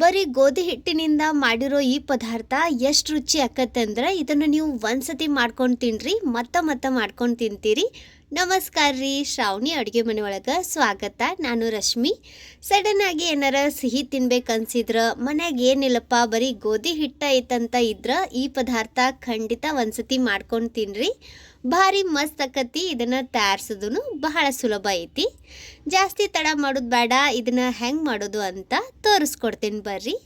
ಬರೀ ಗೋಧಿ ಹಿಟ್ಟಿನಿಂದ ಮಾಡಿರೋ ಈ ಪದಾರ್ಥ ಎಷ್ಟು ರುಚಿ ಆಕತ್ತಂದ್ರೆ ಇದನ್ನು ನೀವು ಒಂದ್ಸತಿ ಮಾಡ್ಕೊಂಡು ತಿನ್ರಿ, ಮತ್ತ ಮತ್ತ ಮಾಡ್ಕೊಂಡು ತಿಂತೀರಿ. ನಮಸ್ಕಾರ ರೀ, ಶ್ರಾವಣಿ ಅಡುಗೆ ಮನೆ ಒಳಗೆ ಸ್ವಾಗತ. ನಾನು ರಶ್ಮಿ. ಸಡನ್ ಆಗಿ ಏನಾರ ಸಿಹಿ ತಿನ್ಬೇಕನ್ಸಿದ್ರ ಮನ್ಯಾಗ ಏನಿಲ್ಲಪ್ಪ, ಬರೀ ಗೋಧಿ ಹಿಟ್ಟ ಐತಂತ ಇದ್ರ, ಈ ಪದಾರ್ಥ ಖಂಡಿತ ಒಂದ್ಸತಿ ಮಾಡ್ಕೊಂಡು ತಿನ್ರಿ. ಭಾರಿ ಮಸ್ತ್ ಆಕತಿ, ಇದನ್ನು ತಯಾರಿಸೋದು ಬಹಳ ಸುಲಭ ಐತಿ. ಜಾಸ್ತಿ ತಡ ಮಾಡೋದು ಬೇಡ, ಇದನ್ನ ಹೆಂಗೆ ಮಾಡೋದು ಅಂತ ತೋರಿಸ್ಕೊಡ್ತೀನಿ ಬರ್ರಿ.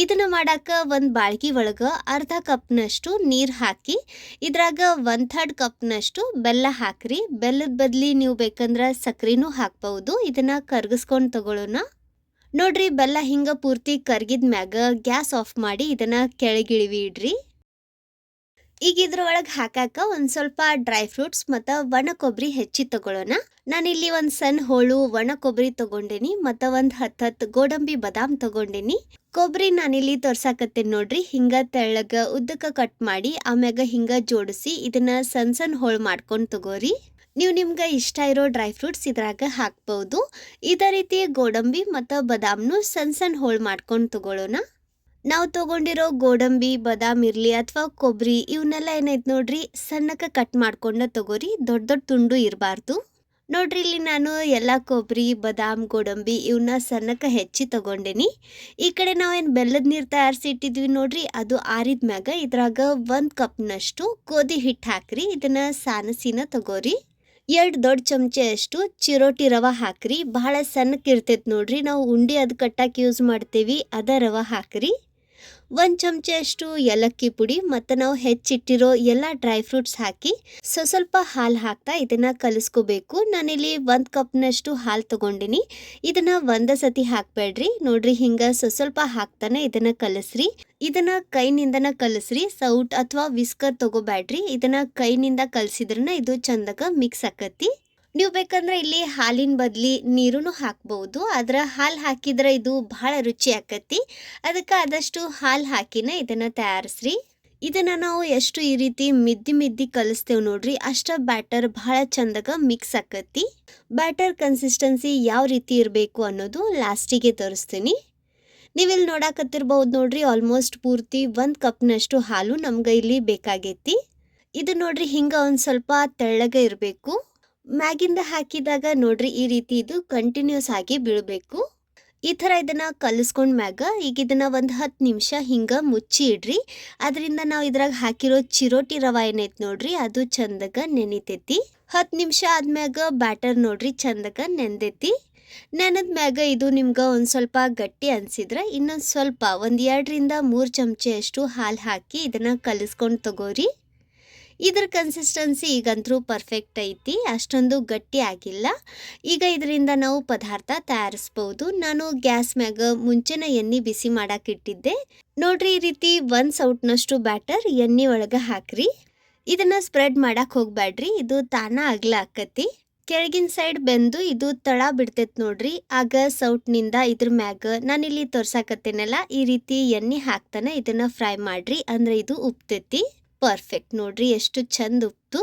ಇದನ್ನ ಮಾಡಾಕ ಒಂದು ಬಾಳ್ಗಿ ಒಳಗೆ ಅರ್ಧ ಕಪ್ನಷ್ಟು ನೀರು ಹಾಕಿ, ಇದ್ರಾಗ ಒನ್ ಥರ್ಡ್ ಕಪ್ನಷ್ಟು ಬೆಲ್ಲ ಹಾಕ್ರಿ. ಬೆಲ್ಲದ ಬದಲಿ ನೀವು ಬೇಕಂದ್ರೆ ಸಕ್ರಿನೂ ಹಾಕ್ಬಹುದು. ಇದನ್ನು ಕರ್ಗಿಸ್ಕೊಂಡು ತಗೊಳ್ಳೋಣ ನೋಡ್ರಿ, ಬೆಲ್ಲ ಹಿಂಗ ಪೂರ್ತಿ ಕರ್ಗಿದ ಮ್ಯಾಗ ಗ್ಯಾಸ್ ಆಫ್ ಮಾಡಿ ಇದನ್ನು ಕೆಳಗಿಳಿವಿ ಇಡ್ರಿ. ಈಗ ಇದ್ರೊಳಗೆ ಹಾಕಾಕ ಒಂದು ಸ್ವಲ್ಪ ಡ್ರೈ ಫ್ರೂಟ್ಸ್ ಮತ್ತು ಒಣ ಕೊಬ್ಬರಿ ಹೆಚ್ಚಿ ತಗೊಳ್ಳೋಣ ನಾನಿಲ್ಲಿ ಒಂದು ಸಣ್ಣ ಹೋಳು, ಒಣ ಕೊಬ್ಬರಿ ತಗೊಂಡೇನಿ ಮತ್ತು ಒಂದು ಹತ್ತು ಹತ್ತು ಗೋಡಂಬಿ ಬಾದಾಮ್ ತಗೊಂಡೇನಿ. ಕೊಬ್ಬರಿ ನಾನಿಲ್ಲಿ ತೋರ್ಸಾಕತ್ತೇನೆ ನೋಡ್ರಿ, ಹಿಂಗ ತೆಳ್ಳಗ ಉದ್ದಕ್ಕೆ ಕಟ್ ಮಾಡಿ ಆಮ್ಯಾಗ ಹಿಂಗೆ ಜೋಡಿಸಿ ಇದನ್ನ ಸಣ್ಣ ಸಣ್ಣ ಹೋಳು ಮಾಡ್ಕೊಂಡು ತಗೋರಿ. ನೀವು ನಿಮ್ಗೆ ಇಷ್ಟ ಇರೋ ಡ್ರೈ ಫ್ರೂಟ್ಸ್ ಇದ್ರಾಗ ಹಾಕ್ಬಹುದು ಇದೇ ರೀತಿ ಗೋಡಂಬಿ ಮತ್ತು ಬದಾಮ್ನು ಸಣ್ಣ ಸಣ್ಣ ಹೋಳು ಮಾಡ್ಕೊಂಡು ತಗೊಳ್ಳೋಣ ನಾವು ತಗೊಂಡಿರೋ ಗೋಡಂಬಿ, ಬದಾಮ್ ಇರಲಿ ಅಥವಾ ಕೊಬ್ಬರಿ ಇವನ್ನೆಲ್ಲ ಏನೈತೆ ನೋಡ್ರಿ? ಸಣ್ಣಕ್ಕೆ ಕಟ್ ಮಾಡ್ಕೊಂಡ ತಗೋರಿ, ದೊಡ್ಡ ದೊಡ್ಡ ತುಂಡು ಇರಬಾರ್ದು. ನೋಡ್ರಿ ಇಲ್ಲಿ ನಾನು ಎಲ್ಲ ಕೊಬ್ಬರಿ ಬದಾಮ್, ಗೋಡಂಬಿ ಇವನ್ನ ಸಣ್ಣಕ್ಕೆ ಹೆಚ್ಚಿ ತಗೊಂಡೇನಿ. ಈ ಕಡೆ ನಾವೇನು ಬೆಲ್ಲದ ನೀರು ತಯಾರಿಸಿ ಇಟ್ಟಿದ್ವಿ ನೋಡ್ರಿ, ಅದು ಆರಿದ ಮ್ಯಾಗ ಇದ್ರಾಗ ಒಂದು ಕಪ್ನಷ್ಟು ಗೋಧಿ ಹಿಟ್ಟು ಹಾಕ್ರಿ, ಇದನ್ನು ಸಾನಸಿನ ತಗೋರಿ. ಎರಡು ದೊಡ್ಡ ಚಮಚೆಯಷ್ಟು ಚಿರೋಟಿ ರವ ಹಾಕ್ರಿ ಬಹಳ ಸಣ್ಣಕ್ಕೆ ಇರ್ತೈತೆ ನೋಡ್ರಿ, ನಾವು ಉಂಡಿ ಅದು ಕಟ್ಟಕ್ಕೆ ಯೂಸ್ ಮಾಡ್ತೀವಿ, ಅದ ರವ ಹಾಕ್ರಿ. ಒಂದು ಚಮಚಷ್ಟು ಏಲಕ್ಕಿ ಪುಡಿ ಮತ್ತು ನಾವು ಹೆಚ್ಚಿಟ್ಟಿರೋ ಎಲ್ಲ ಡ್ರೈ ಫ್ರೂಟ್ಸ್ ಹಾಕಿ, ಸೊ ಸ್ವಲ್ಪ ಹಾಲು ಹಾಕ್ತಾ ಇದನ್ನು ಕಲಿಸ್ಕೋಬೇಕು. ನಾನಿಲ್ಲಿ ಒಂದು ಕಪ್ನಷ್ಟು ಹಾಲು ತಗೊಂಡಿನಿ. ಇದನ್ನು ಒಂದೇ ಸತಿ ಹಾಕಬೇಡ್ರಿ. ನೋಡ್ರಿ ಹಿಂಗೆ ಸೊ, ಸ್ವಲ್ಪ ಹಾಕ್ತಾನೆ ಇದನ್ನು ಕಲಸ್ರಿ. ಇದನ್ನ ಕೈನಿಂದನ ಕಲಸ್ರಿ. ಸೌಟ್ ಅಥವಾ ವಿಸ್ಕರ್ ತಗೋಬೇಡ್ರಿ ಇದನ್ನ ಕೈನಿಂದ ಕಲಸಿದ್ರನ ಇದು ಚಂದಗ ಮಿಕ್ಸ್ ಆಕತಿ. ನೀವು ಬೇಕಂದ್ರೆ ಇಲ್ಲಿ ಹಾಲಿನ ಬದಲಿ ನೀರುನು ಹಾಕ್ಬಹುದು ಆದ್ರೆ ಹಾಲು ಹಾಕಿದ್ರೆ ಇದು ಬಹಳ ರುಚಿ ಆಕತಿ. ಅದಕ್ಕೆ ಆದಷ್ಟು ಹಾಲು ಹಾಕಿನ ಇದನ್ನ ತಯಾರಿಸ್ರಿ. ಇದನ್ನ ನಾವು ಎಷ್ಟು ಈ ರೀತಿ ಮಿದ್ದಿ ಮಿದ್ದಿ ಕಲಿಸ್ತೇವೆ ನೋಡ್ರಿ, ಅಷ್ಟ ಬ್ಯಾಟರ್ ಬಹಳ ಚಂದಗ ಮಿಕ್ಸ್ ಆಕತಿ. ಬ್ಯಾಟರ್ ಕನ್ಸಿಸ್ಟೆನ್ಸಿ ಯಾವ ರೀತಿ ಇರಬೇಕು ಅನ್ನೋದು ಲಾಸ್ಟಿಗೆ ತೋರಿಸ್ತೀನಿ. ನೀವಿಲ್ಲಿ ನೋಡಾಕತ್ತಿರ್ಬೋದು ನೋಡ್ರಿ, ಆಲ್ಮೋಸ್ಟ್ ಪೂರ್ತಿ ಒಂದು ಕಪ್ನಷ್ಟು ಹಾಲು ನಮ್ಗೆ ಇಲ್ಲಿ ಬೇಕಾಗೈತಿ. ಇದು ನೋಡ್ರಿ ಹಿಂಗ ಒಂದು ಸ್ವಲ್ಪ ತೆಳ್ಳಗೆ ಇರಬೇಕು. ಮ್ಯಾಗಿಂದ ಹಾಕಿದಾಗ ನೋಡ್ರಿ ಈ ರೀತಿ ಇದು ಕಂಟಿನ್ಯೂಸ್ ಆಗಿ ಬೀಳಬೇಕು. ಈ ಥರ ಇದನ್ನು ಕಲಿಸ್ಕೊಂಡ್ ಮ್ಯಾಗ ಈಗ ಇದನ್ನು ಒಂದು ಹತ್ತು ನಿಮಿಷ ಹಿಂಗೆ ಮುಚ್ಚಿ ಇಡ್ರಿ. ಅದರಿಂದ ನಾವು ಇದ್ರಾಗ ಹಾಕಿರೋ ಚಿರೋಟಿ ರವ ಏನೈತೆ ನೋಡ್ರಿ, ಅದು ಚಂದಗ ನೆನಿತೈತಿ. ಹತ್ತು ನಿಮಿಷ ಆದ್ಮ್ಯಾಗ ಬ್ಯಾಟರ್ ನೋಡ್ರಿ, ಚಂದಗ ನೆಂದೈತಿ. ನೆನದ ಮ್ಯಾಗ ಇದು ನಿಮ್ಗೆ ಒಂದು ಸ್ವಲ್ಪ ಗಟ್ಟಿ ಅನ್ಸಿದ್ರೆ ಇನ್ನೊಂದು ಸ್ವಲ್ಪ ಒಂದು ಎರಡರಿಂದ ಮೂರು ಚಮಚೆಯಷ್ಟು ಹಾಲು ಹಾಕಿ ಇದನ್ನು ಕಲಿಸ್ಕೊಂಡು ತಗೋರಿ. ಇದ್ರ ಕನ್ಸಿಸ್ಟೆನ್ಸಿ ಈಗಂತರೂ ಪರ್ಫೆಕ್ಟ್ ಐತಿ, ಅಷ್ಟೊಂದು ಗಟ್ಟಿ ಆಗಿಲ್ಲ. ಈಗ ಇದರಿಂದ ನಾವು ಪದಾರ್ಥ ತಯಾರಿಸ್ಬೋದು. ನಾನು ಗ್ಯಾಸ್ ಮ್ಯಾಗ ಮುಂಚೆನ ಎಣ್ಣೆ ಬಿಸಿ ಮಾಡಕ್ಕೆ ಇಟ್ಟಿದ್ದೆ. ನೋಡ್ರಿ ಈ ರೀತಿ ಒಂದು ಸೌಟ್ನಷ್ಟು ಬ್ಯಾಟರ್ ಎಣ್ಣೆ ಒಳಗೆ ಹಾಕ್ರಿ. ಇದನ್ನ ಸ್ಪ್ರೆಡ್ ಮಾಡಕ್ಕೆ ಹೋಗ್ಬ್ಯಾಡ್ರಿ, ಇದು ತಾನ ಅಗ್ಲ ಕೆಳಗಿನ ಸೈಡ್ ಬೆಂದು ಇದು ತಳ ಬಿಡ್ತೈತೆ ನೋಡ್ರಿ. ಆಗ ಸೌಟ್ನಿಂದ ಇದ್ರ ಮ್ಯಾಗ ನಾನಿಲ್ಲಿ ತೋರ್ಸಾಕತ್ತೇನಲ್ಲ, ಈ ರೀತಿ ಎಣ್ಣೆ ಹಾಕ್ತಾನೆ ಇದನ್ನ ಫ್ರೈ ಮಾಡ್ರಿ, ಅಂದ್ರೆ ಇದು ಉಪ್ತೈತಿ. ಪರ್ಫೆಕ್ಟ್ ನೋಡ್ರಿ, ಎಷ್ಟು ಚಂದ ಉಪ್ತು.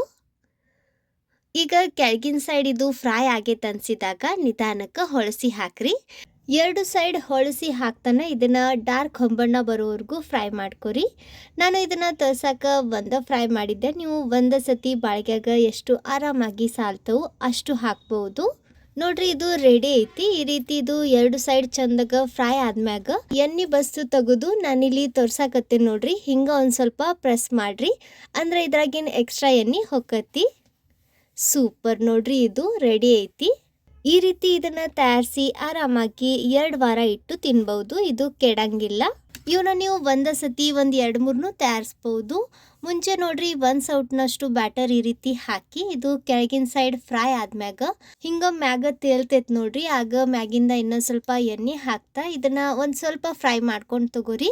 ಈಗ ಕೆಳಗಿನ ಸೈಡ್ ಇದು ಫ್ರೈ ಆಗೈತೆ ಅನ್ಸಿದಾಗ ನಿಧಾನಕ್ಕೆ ಹೊಳಸಿ ಹಾಕ್ರಿ. ಎರಡು ಸೈಡ್ ಹೊಳಸಿ ಹಾಕ್ತಾನೆ ಇದನ್ನ ಡಾರ್ಕ್ ಹೊಂಬಣ್ಣ ಬರೋವರೆಗೂ ಫ್ರೈ ಮಾಡ್ಕೊರಿ. ನಾನು ಇದನ್ನ ತರ್ಸಾಕ ಒಂದ ಫ್ರೈ ಮಾಡಿದ್ದೆ, ನೀವು ಒಂದ ಸತಿ ಬಾಳ್ಗ್ಯಾಗ ಎಷ್ಟು ಆರಾಮಾಗಿ ಸಾಲ್ತವು ಅಷ್ಟು ಹಾಕ್ಬಹುದು ನೋಡ್ರಿ, ಇದು ರೆಡಿ ಐತಿ. ಈ ರೀತಿ ಇದು ಎರಡು ಸೈಡ್ ಚಂದಗ ಫ್ರೈ ಆದ್ಮ್ಯಾಗ. ಎಣ್ಣೆ ಬಸ್ತು ತೆಗೆದು ನಾನಿಲ್ಲಿ ತೋರ್ಸಾಕತ್ತೇನೆ ನೋಡ್ರಿ. ಹಿಂಗ ಒಂದು ಸ್ವಲ್ಪ ಪ್ರೆಸ್ ಮಾಡ್ರಿ. ಅಂದ್ರೆ ಇದ್ರಾಗಿನ ಎಕ್ಸ್ಟ್ರಾ ಎಣ್ಣೆ ಹೊಕ್ಕತಿ. ಸೂಪರ್ ನೋಡ್ರಿ, ಇದು ರೆಡಿ ಐತಿ. ಈ ರೀತಿ ಇದನ್ನ ತಯಾರಿಸಿ ಆರಾಮಾಗಿ ಎರಡು ವಾರ ಇಟ್ಟು ತಿನ್ಬಹುದು ಇದು ಕೆಡಂಗಿಲ್ಲ. ಇವನ್ನ ನೀವು ಒಂದ ಸತಿ ಒಂದು ಎರಡು ಮೂರನ್ನು ತಯಾರಿಸ್ಬೋದು. ಮುಂಚೆ ನೋಡ್ರಿ ಒಂದು ಸೌಟ್ನಷ್ಟು ಬ್ಯಾಟರ್ ಈ ರೀತಿ ಹಾಕಿ ಇದು ಕೆಳಗಿನ ಸೈಡ್ ಫ್ರೈ ಆದ್ಮ್ಯಾಗ. ಹಿಂಗ ಮ್ಯಾಗ ತೇಲ್ತೈತೆ ನೋಡ್ರಿ, ಆಗ ಮ್ಯಾಗಿಂದ ಇನ್ನೊಂದು ಸ್ವಲ್ಪ ಎಣ್ಣೆ ಹಾಕ್ತಾ ಇದನ್ನ ಒಂದ್ ಸ್ವಲ್ಪ ಫ್ರೈ ಮಾಡ್ಕೊಂಡು ತಗೋರಿ.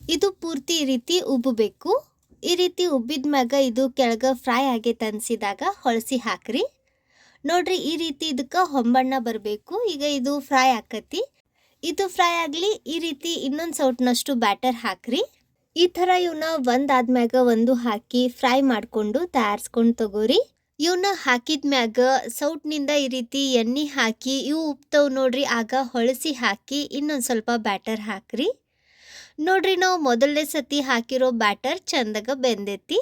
ಇದು ಪೂರ್ತಿ ಈ ರೀತಿ ಉಬ್ಬಬೇಕು. ಈ ರೀತಿ ಉಬ್ಬಿದ ಮ್ಯಾಗ ಇದು ಕೆಳಗೆ ಫ್ರೈ ಆಗೈತೆ ತನ್ಸಿದಾಗ ಹೊಳಸಿ ಹಾಕ್ರಿ. ನೋಡ್ರಿ ಈ ರೀತಿ ಇದಕ್ಕೆ ಹೊಂಬಣ್ಣ ಬರಬೇಕು. ಈಗ ಇದು ಫ್ರೈ ಆಕತಿ. ಇದು ಫ್ರೈ ಆಗಲಿ, ಈ ರೀತಿ ಇನ್ನೊಂದು ಸೌಟ್ನಷ್ಟು ಬ್ಯಾಟರ್ ಹಾಕ್ರಿ. ಈ ಥರ ಇವನ್ನ ಒಂದಾದ್ಮ್ಯಾಗ ಒಂದು ಹಾಕಿ ಫ್ರೈ ಮಾಡಿಕೊಂಡು ತಯಾರಿಸ್ಕೊಂಡು ತಗೋರಿ. ಇವನ್ನ ಹಾಕಿದ ಮ್ಯಾಗ ಸೌಟ್ನಿಂದ ಈ ರೀತಿ ಎಣ್ಣೆ ಹಾಕಿ, ಇವು ಉಪ್ತವ್ ನೋಡ್ರಿ, ಆಗ ಹೊಳಸಿ ಹಾಕಿ ಇನ್ನೊಂದು ಸ್ವಲ್ಪ ಬ್ಯಾಟರ್ ಹಾಕ್ರಿ. ನೋಡ್ರಿ ನಾವು ಮೊದಲನೇ ಸತಿ ಹಾಕಿರೋ ಬ್ಯಾಟರ್ ಚಂದಾಗ ಬೆಂದೈತಿ.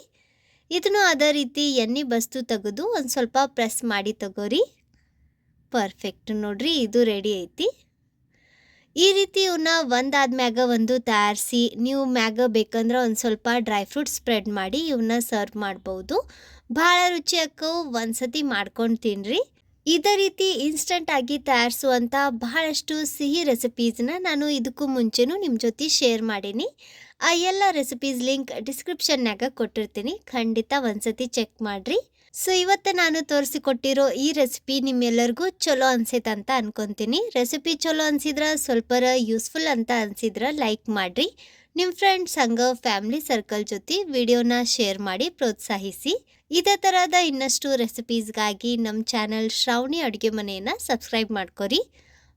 ಇದನ್ನು ಅದೇ ರೀತಿ ಎಣ್ಣೆ ಬಸ್ತು ತೆಗೆದು ಒಂದು ಸ್ವಲ್ಪ ಪ್ರೆಸ್ ಮಾಡಿ ತಗೋರಿ. ಪರ್ಫೆಕ್ಟ್ ನೋಡ್ರಿ, ಇದು ರೆಡಿ ಐತಿ. ಈ ರೀತಿ ಇವನ್ನ ಒಂದಾದ್ಮ್ಯಾಗ ಒಂದು ತಯಾರಿಸಿ, ನೀವು ಮ್ಯಾಗ ಬೇಕಂದ್ರೆ ಒಂದು ಸ್ವಲ್ಪ ಡ್ರೈ ಫ್ರೂಟ್ ಸ್ಪ್ರೆಡ್ ಮಾಡಿ ಇವನ್ನ ಸರ್ವ್ ಮಾಡ್ಬೋದು. ಭಾಳ ರುಚಿ ಅಕ್ಕವು, ಒಂದ್ಸತಿ ಮಾಡ್ಕೊಂಡು ತಿನ್ರಿ ಇದೇ ರೀತಿ ಇನ್ಸ್ಟಂಟ್ ಆಗಿ ತಯಾರಿಸುವಂಥ ಬಹಳಷ್ಟು ಸಿಹಿ ರೆಸಿಪೀಸ್ನ ನಾನು ಇದಕ್ಕೂ ಮುಂಚೆನೂ ನಿಮ್ಮ ಜೊತೆ ಶೇರ್ ಮಾಡೀನಿ. ಆ ಎಲ್ಲ ರೆಸಿಪೀಸ್ ಲಿಂಕ್ ಡಿಸ್ಕ್ರಿಪ್ಷನ್ನಾಗ ಕೊಟ್ಟಿರ್ತೀನಿ. ಖಂಡಿತ ಒಂದ್ಸತಿ ಚೆಕ್ ಮಾಡಿರಿ. ಸೊ ಇವತ್ತು ನಾನು ತೋರಿಸಿಕೊಟ್ಟಿರೋ ಈ ರೆಸಿಪಿ ನಿಮ್ಮೆಲ್ಲರಿಗೂ ಚಲೋ ಅನ್ಸೈತೆ ಅಂತ ಅನ್ಕೊಂತೀನಿ. ರೆಸಿಪಿ ಚಲೋ ಅನ್ಸಿದ್ರೆ ಸ್ವಲ್ಪರ ಯೂಸ್ಫುಲ್ ಅಂತ ಅನ್ಸಿದ್ರೆ ಲೈಕ್ ಮಾಡಿರಿ. ನಿಮ್ಮ ಫ್ರೆಂಡ್ಸ್ ಹಂಗ ಫ್ಯಾಮಿಲಿ ಸರ್ಕಲ್ ಜೊತೆ ವಿಡಿಯೋನ ಶೇರ್ ಮಾಡಿ ಪ್ರೋತ್ಸಾಹಿಸಿ. ಇದೇ ಥರದ ಇನ್ನಷ್ಟು ರೆಸಿಪೀಸ್ಗಾಗಿ ನಮ್ಮ ಚಾನಲ್ ಶ್ರಾವಣಿ ಅಡುಗೆ ಮನೆಯನ್ನು ಸಬ್ಸ್ಕ್ರೈಬ್ ಮಾಡ್ಕೊರಿ.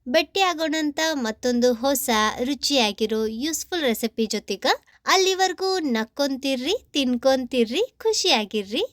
ಭೇಟಿ ಆಗೋಣಂತ ಮತ್ತೊಂದು ಹೊಸ ರುಚಿಯಾಗಿರೋ ಯೂಸ್ಫುಲ್ ರೆಸಿಪಿ ಜೊತೆಗೆ ಅಲ್ಲಿವರೆಗೂ ನಕ್ಕೊಂತಿರ್ರಿ, ತಿನ್ಕೊಂತಿರ್ರಿ, ಖುಷಿಯಾಗಿರ್ರಿ.